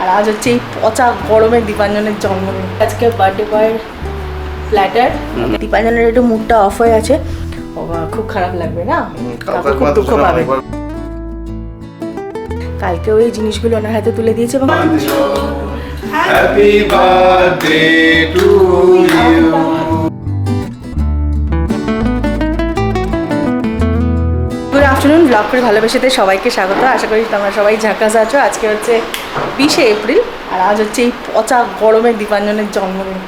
আর আজ হচ্ছে এই পচা গরমে দীপাঞ্জনের জন্মদিন। আজকে বার্থডে বয়ের ফ্ল্যাটার দীপাঞ্জনের একটু মুডটা অফ হয়ে আছে। খুব খারাপ লাগবে না? খুব দুঃখ পাবে। কালকে ওই জিনিসগুলো ওনার হাতে তুলে দিয়েছে এবং happy birthday to you. Afternoon blog করে ভালোবেসেতে সবাইকে স্বাগত। আশা করি তোমরা সবাই ঝাঁকাস আছো আজকে হচ্ছে বিশে এপ্রিল আর আজ হচ্ছে এই পচা গরমের দীপাঞ্জনের জন্মদিন।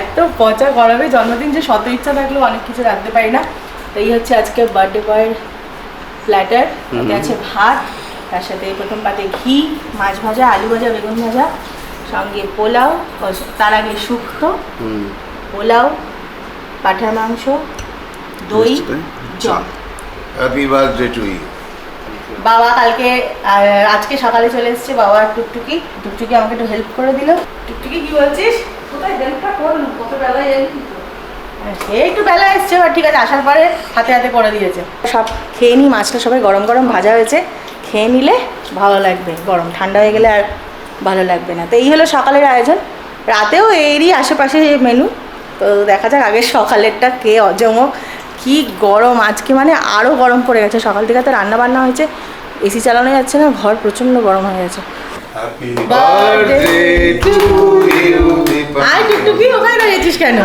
এত পচা গরমে জন্মদিন যে শত ইচ্ছা থাকলেও অনেক কিছু রাখতে পারি না। তো এই হচ্ছে আজকে বার্থডে বয়ের প্ল্যাটার এতে আছে ভাত তার সাথে প্রথম পাতে ঘি মাছ ভাজা আলু ভাজা বেগুন ভাজা সঙ্গে পোলাও তার আগে শুক্তো পোলাও পাঠার মাংস দই জল। Happy birthday to you. বাবা কালকে আজকে সকালে চলে এসেছে বাবা আর টুকটুকি। টুকটুকি আমাকে একটু হেল্প করে দিল। টুকটুকি কি বলছিস? কোথায় হেল্পটা করলু? কত বেলায় এলি তুই সে একটু বেলা এসছে এবার ঠিক আছে আসার পরে হাতে হাতে করে দিয়েছে। সব খেয়ে নিই মাছটা সবাই গরম গরম ভাজা হয়েছে। খেয়ে নিলে ভালো লাগবে গরম। ঠান্ডা হয়ে গেলে আর ভালো লাগবে না। তো এই হলো সকালের আয়োজন। রাতেও এরই আশেপাশে মেনু। তো দেখা যাক আগে সকালেরটা কে অজমক কি গরম? আজকে মানে আরও গরম পড়ে গেছে। সকাল থেকে তো রান্না বান্না হয়েছে। এসি চালানো যাচ্ছে না ঘর প্রচণ্ড গরম হয়ে গেছে. আর টুকটুকি ওখানে কেন?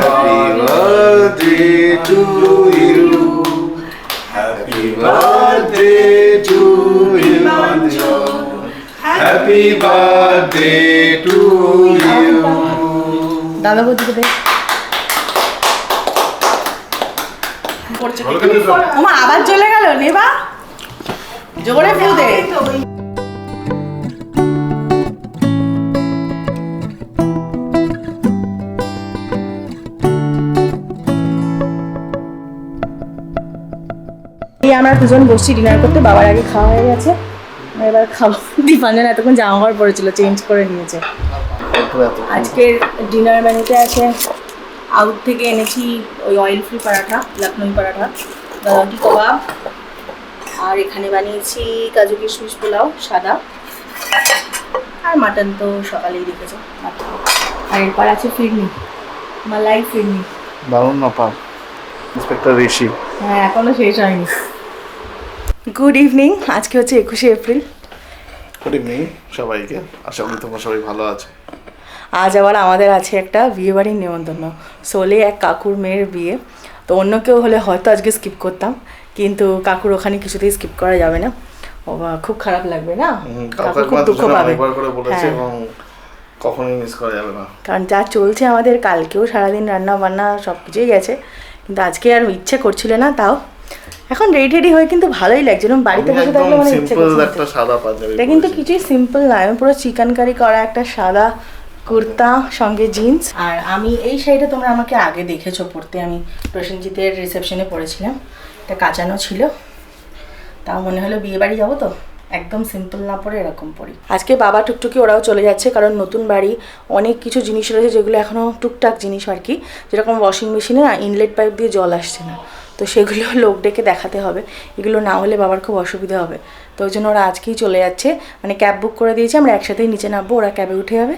Happy birthday ওমা আবার চলে গেল নেবা। জোরে দে। আমরা দুজন বসছি ডিনার করতে বাবার আগে খাওয়া হয়ে গেছে। এবার খাব। দীপাঞ্জন এতক্ষণ জামা কাপড় পরেছিল চেঞ্জ করে নিয়েছে। আজকের ডিনার মেনুতে আছে আউট থেকে এনেছি ওই অয়েল ফ্রি পরাঠা লখনৌ পরাঠা গাওয়াটি কাবাব আর এখানে বানিয়েছি কাজু কিশমিশ পোলাও সাদা আর মাটন তো সকালেই রেখেছে আর এরপর আছে ফিরনি মালাই ফিরনি। দারুণ ব্যাপার ইন্সপেক্টর ঋষি। হ্যাঁ এখনও শেষ হয়নি। গুড ইভিনিং আজকে হচ্ছে একুশে এপ্রিল। গুড ইভিনিং সবাইকে। আশা করি তোমরা সবাই ভালো আছে। আজ আবার আমাদের আছে একটা বিয়ে বাড়ির নেমন্তন্ন সোলে এক কাকুর মেয়ের বিয়ে। তো অন্য কেউ হলে হয়তো আজকে স্কিপ করতাম। কিন্তু কাকুর ওখানে কিছুতেই স্কিপ করা যাবে না। ও খুব খারাপ লাগবে না? কাকু খুব দুঃখ পাবে। হ্যাঁ, এবং কখনোই মিস করা যাবে না। কারণ যা চলছে আমাদের কালকেও সারাদিন রান্না বান্না সব কিছুই গেছে। কিন্তু আজকে আর ইচ্ছে করছিল না তাও। এখন রেডি রেডি হয়ে কিন্তু ভালোই লাগছে। যেরকম বাড়িতে বসে থাকলে মানে ইচ্ছে করছে এটা কিন্তু কিছুই সিম্পল না। আমি পুরো চিকেন কারি করা একটা সাদা কুর্তা, সঙ্গে জিন্স আর আমি এই শাড়িটা তোমরা আমাকে আগে দেখেছ পরতে আমি প্রসেনজিতের রিসেপশনে পরেছিলাম এটা কাচানো ছিল। তাও মনে হলো বিয়ে বাড়ি যাব তো। একদম সিম্পল না পরে এরকম পরি। আজকে বাবা টুকটুকি ওরাও চলে যাচ্ছে, কারণ নতুন বাড়ি, অনেক কিছু জিনিস রয়েছে যেগুলো এখনও টুকটাক জিনিস আর কি। যেরকম ওয়াশিং মেশিনে ইনলেট পাইপ দিয়ে জল আসছে না। তো সেগুলো লোক ডেকে দেখাতে হবে। এগুলো না হলে বাবার খুব অসুবিধা হবে। তো ওই জন্য ওরা আজকেই চলে যাচ্ছে। মানে ক্যাব বুক করে দিয়েছে, আমরা একসাথেই নিচে নামবো, ওরা ক্যাবে উঠে যাবে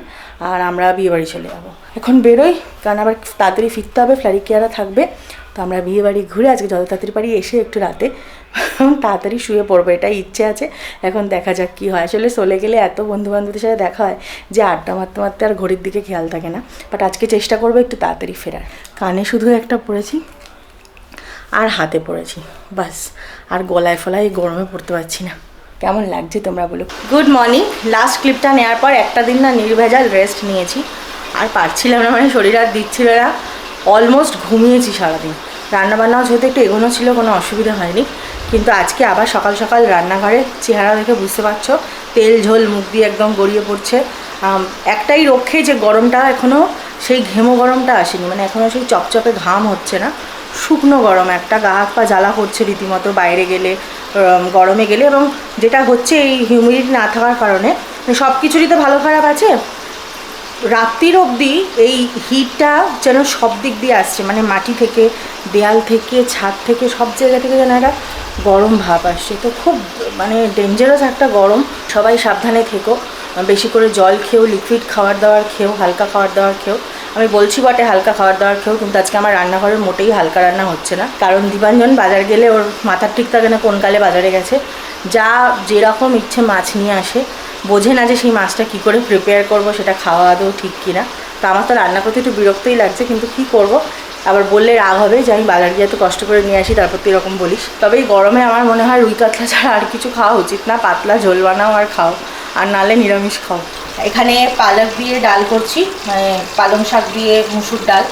আর আমরা বিয়ে বাড়ি চলে যাব। এখন বেরোই, কারণ আবার তাড়াতাড়ি ফিরতে হবে ফ্লারিকিয়ারা থাকবে। তো আমরা বিয়ে বাড়ি ঘুরে আজকে যত তাড়াতাড়ি পারি এসে একটু রাতে তাড়াতাড়ি শুয়ে পড়ব, এটাই ইচ্ছে আছে। এখন দেখা যাক কী হয়। আসলে চলে গেলে এত বন্ধু বান্ধবদের সাথে দেখা হয় যে আড্ডা মারতে মারতে আর ঘড়ির দিকে খেয়াল থাকে না। বাট আজকে চেষ্টা করব একটু তাড়াতাড়ি ফেরার। কানে শুধু একটা পড়েছি। আর হাতে পড়েছি। বাস, আর গলায় ফলায় গরমে পড়তে পারছি না। কেমন লাগছে তোমরা বলো? গুড মর্নিং লাস্ট ক্লিপটা নেওয়ার পর একটা দিন না নির্ভেজাল রেস্ট নিয়েছি। আর পারছিলাম না মানে শরীর আর দিচ্ছিল না। অলমোস্ট ঘুমিয়েছি সারাদিন। রান্নাবান্নাও যেহেতু একটু এগোনো ছিল, কোনো অসুবিধা হয়নি। কিন্তু আজকে আবার সকাল সকাল রান্নাঘরে চেহারা দেখে বুঝতে পারছ, তেল ঝোল মুখ দিয়ে একদম গড়িয়ে পড়ছে। একটাই রক্ষে যে গরমটা এখনও সেই ঘেমো গরমটা আসেনি। মানে এখনও সেই চপচপে ঘাম হচ্ছে না। শুকনো গরম একটা, গা হাত পা জ্বালা করছে রীতিমতো বাইরে গেলে গরমে গেলে এবং যেটা হচ্ছে এই হিউমিডিটি না থাকার কারণে সব কিছুরই তো ভালো খারাপ আছে। রাত্রির অবধি এই হিটটা যেন সব দিক দিয়ে আসছে মানে মাটি থেকে, দেয়াল থেকে, ছাদ থেকে, সব জায়গা থেকে যেন একটা গরম ভাব আসছে। তো খুব মানে ডেঞ্জারাস একটা গরম, সবাই সাবধানে থেকো। বেশি করে জল খেও লিকুইড খাবার দাবার খেয়েও হালকা খাবার দাবার খেয়েও আমি বলছি বটে, হালকা খাবার দাবার খেয়েও কিন্তু আজকে আমার রান্নাঘরে মোটেই হালকা রান্না হচ্ছে না। কারণ দীপাঞ্জন বাজার গেলে ওর মাথার ঠিক থাকে না কোন কালে বাজারে গেছে। যা যেরকম ইচ্ছে মাছ নিয়ে আসে, বোঝে না যে সেই মাছটা কী করে প্রিপেয়ার করব, সেটা খাওয়া আদৌ ঠিক কিনা। তো আমার তো রান্না করতে একটু বিরক্তই লাগছে, কিন্তু কি করব? আবার বললে রাগ হবে যে আমি বাজার গিয়ে এত কষ্ট করে নিয়ে আসি, তারপর তুই এরকম বলিস। তবে এই গরমে আমার মনে হয় রুই কাতলা ছাড়া আর কিছু খাওয়া উচিত না, পাতলা ঝোল বানাও আর খাও, আর নালে নিরামিষ খাও। এখানে পালক দিয়ে ডাল করছি মানে পালং শাক দিয়ে মুসুর ডাল,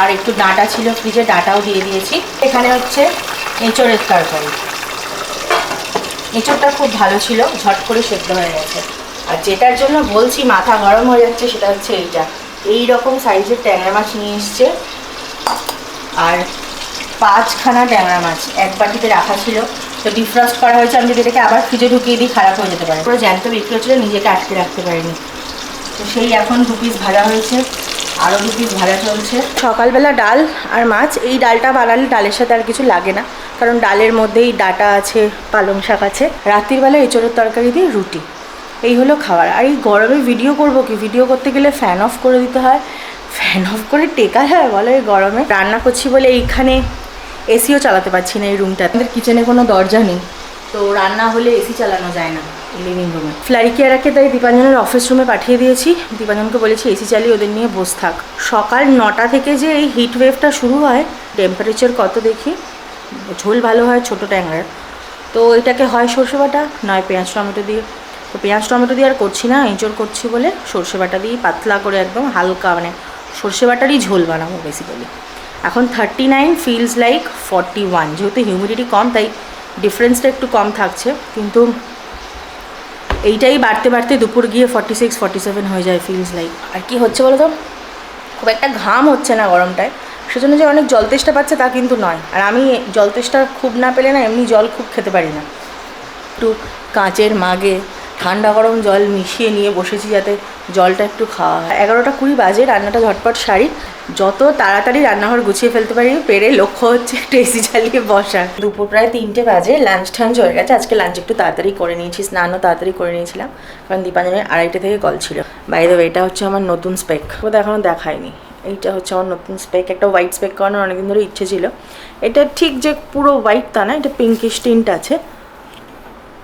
আর একটু ডাঁটা ছিল ফ্রিজে, ডাঁটাও দিয়ে দিয়েছি। এখানে হচ্ছে এঁচড়ের তরকারি। এঁচড়টা খুব ভালো ছিল, ঝট করে সেদ্ধ হয়ে গেছে। আর যেটার জন্য বলছি মাথা গরম হয়ে যাচ্ছে, সেটা হচ্ছে এইটা। এই রকম সাইজের ট্যাংরা মাছ নিয়ে এসছে। আর পাঁচখানা ট্যাংরা মাছ এক বাটিতে রাখা ছিল। তো ডিফ্রস্ট করা হয়েছে, আমি যদি এটাকে আবার ফ্রিজে ঢুকিয়ে দিই, খারাপ হয়ে যেতে পারে। পুরো জ্যান্ত বিক্রি হচ্ছিল, নিজেকে আটকে রাখতে পারিনি। তো সেই এখন দু পিস ভাজা হয়েছে আরও দু পিস ভাজা চলছে। সকালবেলা ডাল আর মাছ, এই ডালটা বানালে ডালের সাথে আর কিছু লাগে না। কারণ ডালের মধ্যেই ডাটা আছে, পালং শাক আছে। রাত্রির বেলা এঁচড়ের তরকারি দিয়ে রুটি। এই হলো খাবার। আর এই গরমে ভিডিও করব কি? ভিডিও করতে গেলে ফ্যান অফ করে দিতে হয়। ফ্যান অফ করে টেকা যায় বলো এই গরমে। রান্না করছি বলে এইখানে এসিও চালাতে পারছি না এই রুমটা আমাদের কিচেনে কোনো দরজা নেই, তো রান্না হলে এসি চালানো যায় না লিভিং রুমে ফ্লারিকিয়ারাকে তাই দীপাঞ্জনের অফিস রুমে পাঠিয়ে দিয়েছি। দীপাঞ্জনকে বলেছি এসি চালিয়ে ওদের নিয়ে বস থাক। সকাল নটা থেকে যে এই হিট ওয়েভটা শুরু হয় টেম্পারেচার কত দেখি? ঝোল ভালো হয়, ছোটো ট্যাংরার। তো এটাকে হয় সর্ষে বাটা, নয় পেঁয়াজ টমেটো দিয়ে। তো পেঁয়াজ টমেটো দিয়ে আর করছি না, এঁচড় করছি বলে সর্ষে বাটা দিয়ে পাতলা করে একদম হালকা মানে সর্ষে বাটারই ঝোল বানাবো বেসিক্যালি এখন thirty nine feels like forty one যেহেতু হিউমিডিটি কম, তাই ডিফারেন্সটা একটু কম থাকছে। কিন্তু এইটাই বাড়তে বাড়তে দুপুর গিয়ে ফর্টি সিক্স ফর্টি সেভেন হয়ে যায় ফিলস লাইক আর কি হচ্ছে বলো তো খুব একটা ঘাম হচ্ছে না গরমটায়। সেজন্য যে অনেক জল তেষ্টা পাচ্ছে তা কিন্তু নয়। আর আমি জল তেষ্টা খুব না পেলে না, এমনি জল খুব খেতে পারি না। একটু কাঁচের মাগে ঠান্ডা গরম জল মিশিয়ে নিয়ে বসেছি যাতে জলটা একটু খাওয়া হয়। এগারোটা কুড়ি বাজে, রান্নাটা ঝটপট সারি। যত তাড়াতাড়ি রান্নাঘর গুছিয়ে ফেলতে পারি, পেরে লক্ষ্য হচ্ছে একটু এসি চালিয়ে বসা। দুপুর প্রায় তিনটে বাজে লাঞ্চ টাঞ্চ হয়ে গেছে। আজকে লাঞ্চ একটু তাড়াতাড়ি করে নিয়েছি, স্নানও তাড়াতাড়ি করে নিয়েছিলাম। কারণ দীপাঞ্জনের আড়াইটে থেকে কল ছিল। বাইরে এটা হচ্ছে আমার নতুন স্পেক ওটা এখনও দেখায়নি। এইটা হচ্ছে আমার নতুন স্পেক একটা হোয়াইট স্পেক করানোর অনেকদিন ধরে ইচ্ছে ছিল। এটা ঠিক যে পুরো হোয়াইট তা না, এটা পিঙ্কিশ টিন্ট আছে।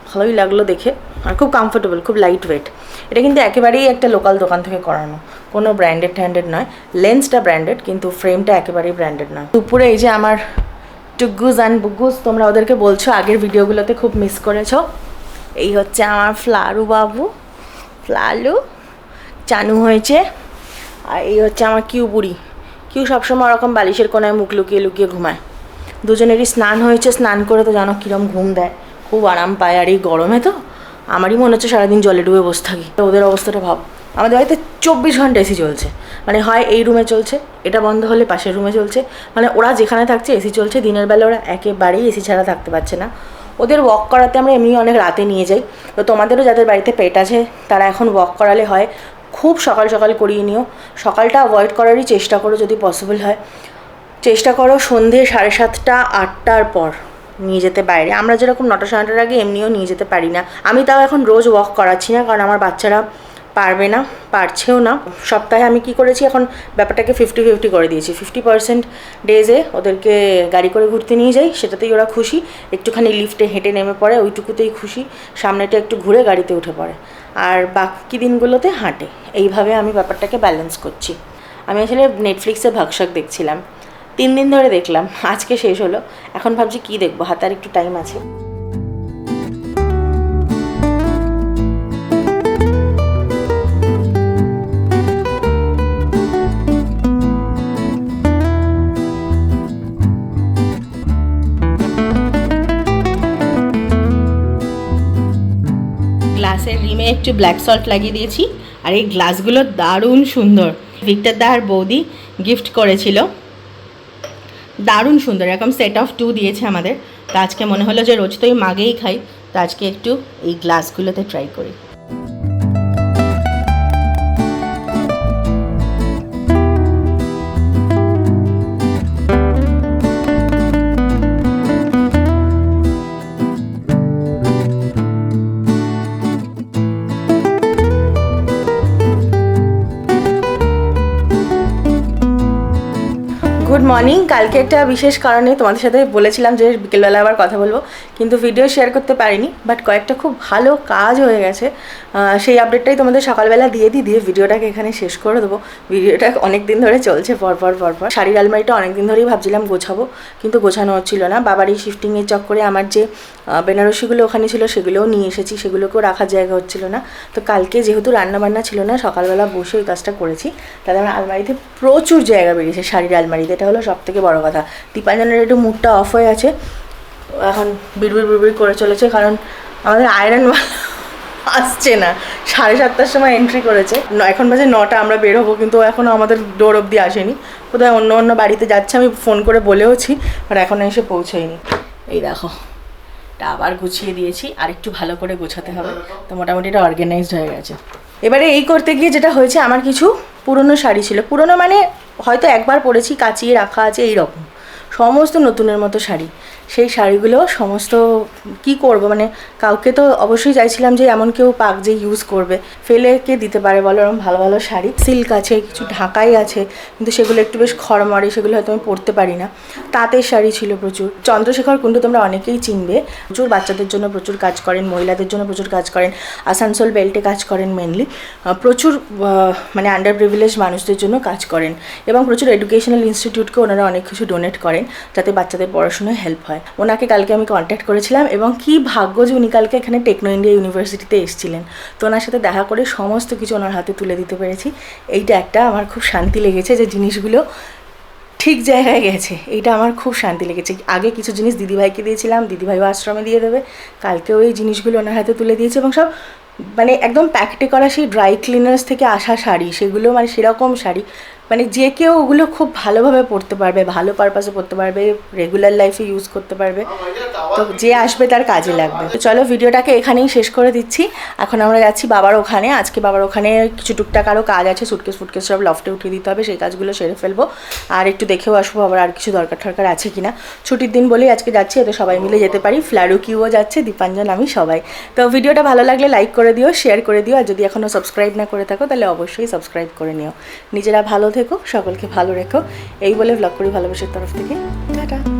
ভালোই লাগল দেখে। আর খুব কমফোর্টেবল খুব লাইট ওয়েট এটা কিন্তু একেবারেই একটা লোকাল দোকান থেকে করানো। কোনো ব্র্যান্ডেড ট্যান্ডেড নয়। লেন্সটা ব্র্যান্ডেড কিন্তু ফ্রেমটা একেবারেই ব্র্যান্ডেড নয়। দুপুরে এই যে আমার টুগুজ অ্যান্ড বুগুজ তোমরা ওদেরকে বলছো, আগের ভিডিওগুলোতে খুব মিস করেছ। এই হচ্ছে আমার ফ্লারু বাবু। ফ্লালু, চানু হয়েছে। আর এই হচ্ছে আমার কিউ বুড়ি। কিউ সবসময় ওরকম বালিশের কোনায় মুখ লুকিয়ে লুকিয়ে ঘুমায়। দুজনেরই স্নান হয়েছে, স্নান করে তো জানো কীরম ঘুম দেয়। খুব আরাম পায়। আর এই গরমে তো আমারই মনে হচ্ছে সারাদিন জলে ডুবে বসে থাকি। ওদের অবস্থাটা ভাব। আমাদের বাড়িতে চব্বিশ ঘণ্টা এসি চলছে। মানে হয় এই রুমে চলছে, এটা বন্ধ হলে পাশের রুমে চলছে। মানে ওরা যেখানে থাকছে, এসি চলছে। দিনের বেলা ওরা একেবারেই এসি ছাড়া থাকতে পারছে না। ওদের ওয়াক করাতে আমরা এমনি অনেক রাতে নিয়ে যাই। তো তোমাদেরও যাদের বাড়িতে পেট আছে, তারা এখন ওয়াক করালে হয়। খুব সকাল সকাল করিয়ে নিও। সকালটা অ্যাভয়েড করারই চেষ্টা করো যদি পসিবল হয়। চেষ্টা করো সন্ধে সাড়ে সাতটা, আটটার পর। নিয়ে যেতে বাইরে আমরা যেরকম নটা সাড়ে নটার আগে এমনিও নিয়ে যেতে পারি না। আমি তাও এখন রোজ ওয়াক করাচ্ছি না, কারণ আমার বাচ্চারা পারবে না, পারছেও না। সপ্তাহে আমি কি করেছি, এখন ব্যাপারটাকে ফিফটি ফিফটি করে দিয়েছি। ফিফটি পার্সেন্ট ডেজে ওদেরকে গাড়ি করে ঘুরতে নিয়ে যাই, সেটাতেই ওরা খুশি। একটুখানি লিফটে হেঁটে নেমে পড়ে, ওইটুকুতেই খুশি। সামনেটা একটু ঘুরে গাড়িতে উঠে পড়ে। আর বাকি দিনগুলোতে হাঁটে। এইভাবে আমি ব্যাপারটাকে ব্যালেন্স করছি। আমি আসলে নেটফ্লিক্সে ভাগশাক দেখছিলাম। তিন দিন ধরে দেখলাম, আজকে শেষ হলো। এখন ভাবছি কি দেখব, হাতে আর একটু টাইম আছে। গ্লাসের রিমে একটু ব্ল্যাক সল্ট লাগিয়ে দিয়েছি, আর এই গ্লাসগুলো দারুণ সুন্দর। ভিক্টর দা আর বৌদি গিফট করেছিল। দারুণ সুন্দর, এরকম সেট অফ টু দিয়েছে আমাদের। তো আজকে মনে হলো যে রোজ তো এই মাগেই খাই। তো আজকে একটু এই গ্লাসগুলোতে ট্রাই করি। গুড মর্নিং কালকে একটা বিশেষ কারণে তোমাদের সাথে বলেছিলাম যে বিকেলবেলা আবার কথা বলব, কিন্তু ভিডিও শেয়ার করতে পারিনি বাট কয়েকটা খুব ভালো কাজ হয়ে গেছে। সেই আপডেটটাই তোমাদের সকালবেলা দিয়ে দিই, দিয়ে ভিডিওটাকে এখানে শেষ করে দেবো। ভিডিওটা অনেক দিন ধরে চলছে, পরপর পরপর। শাড়ির আলমারিটা অনেক দিন ধরেই ভাবছিলাম গোছাবো, কিন্তু গোছানো হচ্ছিল না। বাবার এই শিফটিংয়ের চক্করে আমার যে বেনারসিগুলো ওখানে ছিল সেগুলোও নিয়ে এসেছি, সেগুলোকেও রাখার জায়গা হচ্ছিল না। তো কালকে যেহেতু রান্নাবান্না ছিল না, সকালবেলা বসে ওই কাজটা করেছি। তাহলে আমার আলমারিতে প্রচুর জায়গা বেরিয়েছে শাড়ির আলমারিতে। এটা হলো সব থেকে বড় কথা। দীপাঞ্জনের একটু মুডটা অফ হয়ে আছে। এখন বিড়বিড় বিড়বিড় করে চলেছে, কারণ আমাদের আয়রন আসছে না। সাড়ে সাতটার সময় এন্ট্রি করেছে। এখন বাজে নটা, আমরা বের হব, কিন্তু এখনও আমাদের ডোর অবধি আসেনি। কোথায় অন্য অন্য বাড়িতে যাচ্ছে, আমি ফোন করে বলেওছি আর এখনও এসে পৌঁছেইনি। এই দেখো আবার গুছিয়ে দিয়েছি আর একটু ভালো করে গোছাতে হবে। তো মোটামুটি এটা অর্গানাইজড হয়ে গেছে। এবারে এই করতে গিয়ে যেটা হয়েছে, আমার কিছু পুরনো শাড়ি ছিল। পুরনো মানে হয়তো একবার পরেছি, কাচিয়ে রাখা আছে, এইরকম। সমস্ত নতুনের মতো শাড়ি। সেই শাড়িগুলো সমস্ত কি করব? মানে কাউকে তো অবশ্যই চাইছিলাম যে এমন কেউ পাক যে ইউজ করবে। ফেলে কে দিতে পারে বলো? এরকম ভালো ভালো শাড়ি। সিল্ক আছে, কিছু ঢাকাই আছে, কিন্তু সেগুলো একটু বেশ খড়মড়ে, সেগুলো হয়তো আমি পরতে পারি না। তাঁতের শাড়ি ছিল প্রচুর। চন্দ্রশেখর কুণ্ডু তোমরা অনেকেই চিনবে। প্রচুর বাচ্চাদের জন্য প্রচুর কাজ করেন, মহিলাদের জন্য প্রচুর কাজ করেন। আসানসোল বেল্টে কাজ করেন মেনলি প্রচুর মানে আন্ডার প্রিভিলেজ মানুষদের জন্য কাজ করেন। এবং প্রচুর এডুকেশনাল ইনস্টিটিউটকে ওনারা অনেক কিছু ডোনেট করেন, যাতে বাচ্চাদের পড়াশোনায় হেল্প হয়। ওনাকে কালকে আমি কন্ট্যাক্ট করেছিলাম এবং কি ভাগ্য যে উনি কালকে এখানে টেকনো ইন্ডিয়া ইউনিভার্সিটিতে এসেছিলেন। তো ওনার সাথে দেখা করে সমস্ত কিছু ওনার হাতে তুলে দিতে পেরেছি। এইটা একটা আমার খুব শান্তি লেগেছে যে জিনিসগুলো ঠিক জায়গায় গেছে। এইটা আমার খুব শান্তি লেগেছে। আগে কিছু জিনিস দিদিভাইকে দিয়েছিলাম, দিদিভাইও আশ্রমে দিয়ে দেবে। কালকেও এই জিনিসগুলো ওনার হাতে তুলে দিয়েছে এবং সব মানে একদম প্যাকেটে করা সেই ড্রাই ক্লিনার্স থেকে আসা শাড়ি, সেগুলো মানে সেরকম শাড়ি। মানে যে কেউ ওগুলো খুব ভালোভাবে পড়তে পারবে, ভালো পারপাসে পড়তে পারবে রেগুলার লাইফে ইউজ করতে পারবে, তো যে আসবে তার কাজে লাগবে। তো চলো ভিডিওটাকে এখানেই শেষ করে দিচ্ছি। এখন আমরা যাচ্ছি বাবার ওখানে। আজকে বাবার ওখানে কিছু টুকটাক আরও কাজ আছে সুটকেস ফুটকেস সব লফটে উঠিয়ে দিতে হবে, সেই কাজগুলো সেরে ফেলব। আর একটু দেখেও আসব আবার আর কিছু দরকার টরকার আছে কিনা। ছুটির দিন বলেই আজকে যাচ্ছি এতে সবাই মিলে যেতে পারি। ফ্লারুকিও যাচ্ছে, দীপাঞ্জন আমি সবাই। তো ভিডিওটা ভালো লাগলে লাইক করে দিও শেয়ার করে দিও। আর যদি এখনও সাবস্ক্রাইব না করে থাকো, তাহলে অবশ্যই সাবস্ক্রাইব করে নিও। নিজেরা ভালো থেকো সকলকে ভালো রেখো। এই বলে ব্লগ করি ভালোবাসার তরফ থেকে। টাটা।